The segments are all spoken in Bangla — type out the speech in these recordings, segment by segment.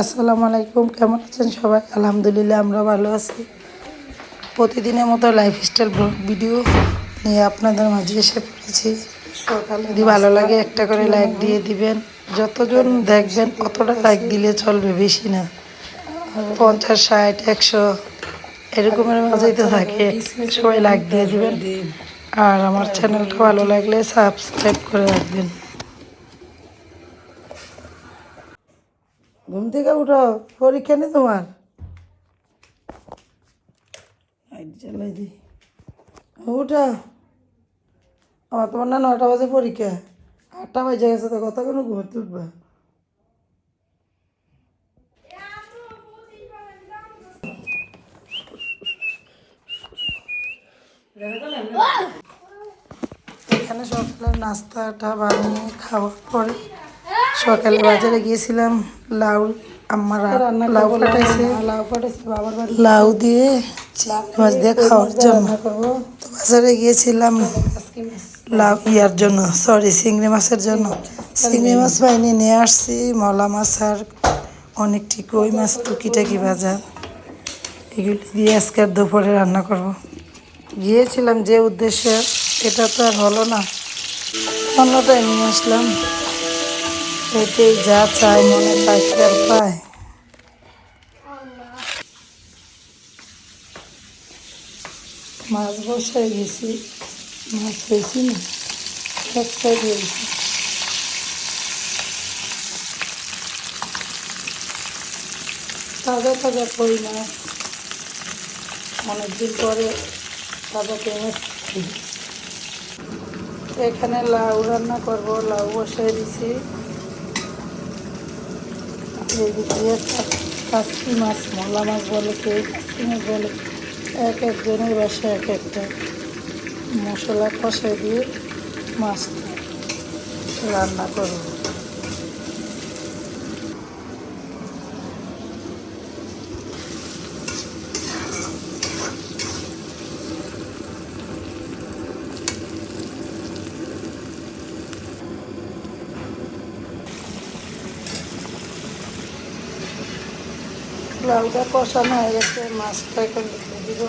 আসসালামু আলাইকুম, কেমন আছেন সবাই? আলহামদুলিল্লাহ, আমরা ভালো আছি। প্রতিদিনের মতো লাইফস্টাইল ব্লগ ভিডিও নিয়ে আপনাদের মাঝে এসে পড়েছি। যদি ভালো লাগে, একটা করে লাইক দিয়ে দিবেন। যতজন দেখবেন, অতটা লাইক দিলে চলবে, বেশি না। পঞ্চাশ, ষাট, একশো, এরকমের মাঝেই তো থাকে। সবাই লাইক দিয়ে দিবেন। আর আমার চ্যানেলটা ভালো লাগলে সাবস্ক্রাইব করে রাখবেন। থেকে উঠো, পরীক্ষা নেই তোমার? উঠা। আমার তোমার না নটা বাজে পরীক্ষা। আটটা বাজে গেছে তো কথা কোনো ঘুমাতে উঠবা? এখানে সকালে নাস্তাটা বানিয়ে খাওয়ার পরে সকালে বাজারে গিয়েছিলাম লাউ আমার লাউ কাটাইছে লাউ কাটাইছে বাবার বাড়ি। লাউ দিয়ে চিংড়ি মাছ দিয়ে খাওয়ার জন্য। তো বাজারে গিয়েছিলাম লাউ ইয়ার জন্য সরি চিংড়ি মাছের জন্য। চিংড়ি মাছ। পাইনি নিয়ে আসছি মলা মাছ আর অনেকটি কই মাছ টুকিটাকি বাজার এগুলি দিয়ে আজকের দুপুরে রান্না করব। গিয়েছিলাম যে উদ্দেশ্যে এটা তো আর হলো না। অন্যটাই নিয়ে আসলাম। এতেই যা চাই মনে আর পায়। মাছ বসায় গেছি। মাছ হয়েছি না? এক তাজা তাজা কই মাছ অনেকদিন পরে তাজা কই এখানে লাউ রান্না করব, লাউ বসাই দিছি। কাস্তি মাছ, মলা মাছ বলে কেউ কাস্তি মাছ বলে এক একজনের বাসে এক একটা মশলা কষাই দিয়ে মাছটা রান্না করব। লাউটা কষানো হয়ে গেছে মাছটা এখন দিয়ে দিব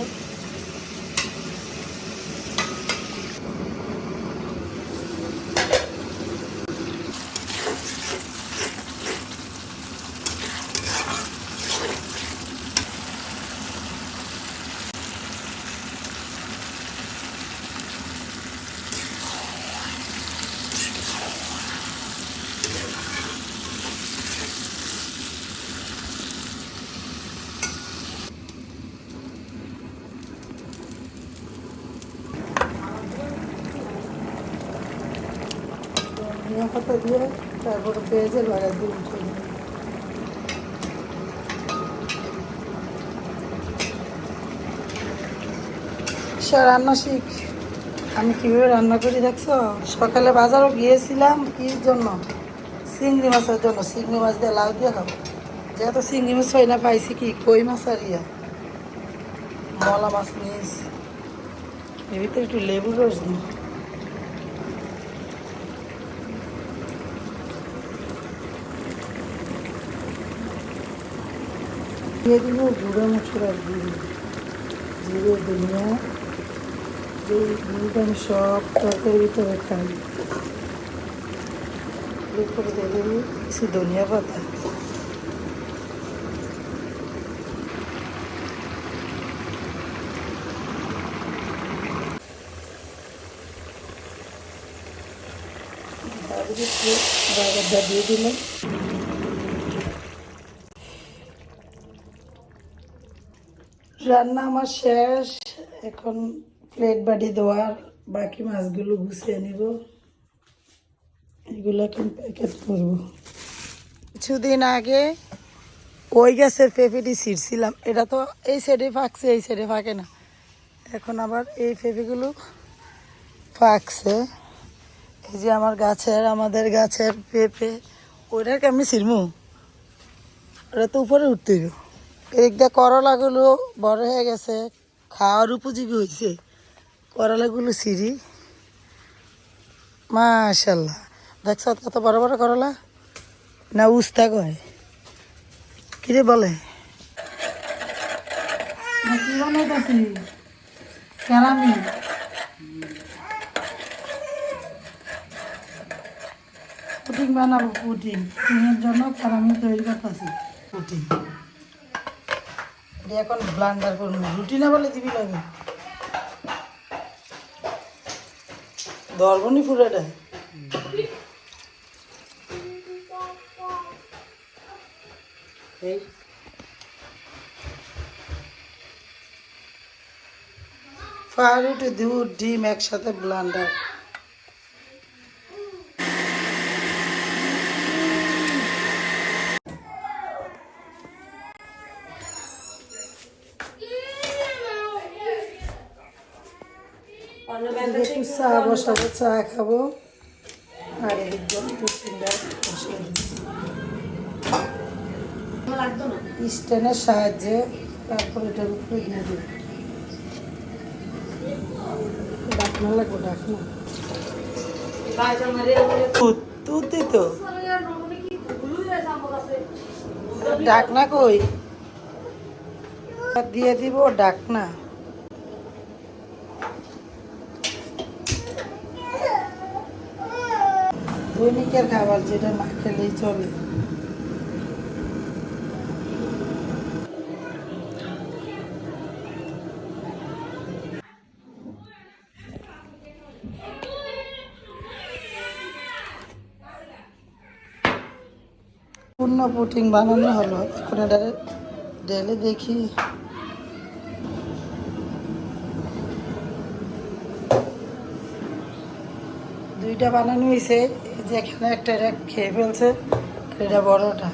ধনিয়া পাতা দিয়ে তারপরে পেঁয়াজের বাড়া দিয়ে উঠে দিই। রান্না শিখ। আমি কীভাবে রান্না করি দেখছ? সকালে বাজারও গিয়েছিলাম কি জন্য? চিংড়ি মাছের জন্য, চিংড়ি মাছ দিয়ে লাউ দিয়ে খাব। যেহেতু চিংড়ি মাছ হয় না, পাইছি কি? কই মাছ আর ইয়া? মলা মাছ নিয়েছি। এর ভিতরে একটু লেবু রস দিই। দিয়ে দিব, গুঁড়ো মশলার গুঁড়ো জিরে, ধনিয়া যে গুঁড়োটা আমি সব তরকারির ভিতরে খাই। এরপরে দেবো কিছু ধনিয়া পাতা। বাগারটা দিয়ে দিলাম। রান্না আমার শেষ। এখন প্লেট বাটি দেওয়ার বাকি মাছগুলো গুছিয়ে নিব। এগুলো এখন প্যাকেট করব। কিছুদিন আগে ওই গাছের পেঁপেটি ছিঁড়ছিলাম। এটা তো এই সাইডে ফাঁকছে, এই সাইডে ফাঁকে না। এখন আবার এই পেঁপেগুলো ফাঁকছে। এই যে আমার গাছের, আমাদের গাছের পেঁপে, ওইটাকে আমি ছিড়মু। ওটা তো উপরে উঠতে হবে এদিক করলাগুলো বড় হয়ে গেছে, খাওয়ার উপযোগী হয়েছে। করলাগুলো সিঁড়ি। মাশাল্লাহ। দেখছ কত বড় বড় করলা? না উস্তা কয়? কিরে বলে? পুটিং বানাবো পুটিং পুটিংয়ের জন্য কেরামি তৈরি করতেছি। পুটিং এখন ব্লান্ডার করব রুটি না বলে দিবি লাগে ধরবনি পুরোটা? এই। পাউরুটি দুধ, ডিম একসাথে ব্লান্ডার একটু চা বসাবো চা খাব। আর স্ট্যান্ডের সাহায্যে তারপর এটার উপরে দিয়ে দেবো। ডাকনা। লাগবো ডাকনা তুই তো। ডাকনা কই? দিয়ে দিব ডাকনা। দৈনিকের খাবার যেটা না খেলেই চলে। পূর্ণ পুটিং বানানো হলো। এখন এটা ডেলে দেখি। দুইটা বানানো হয়েছে যেখানে একটা খেয়ে ফেলছে এটা বড়টা।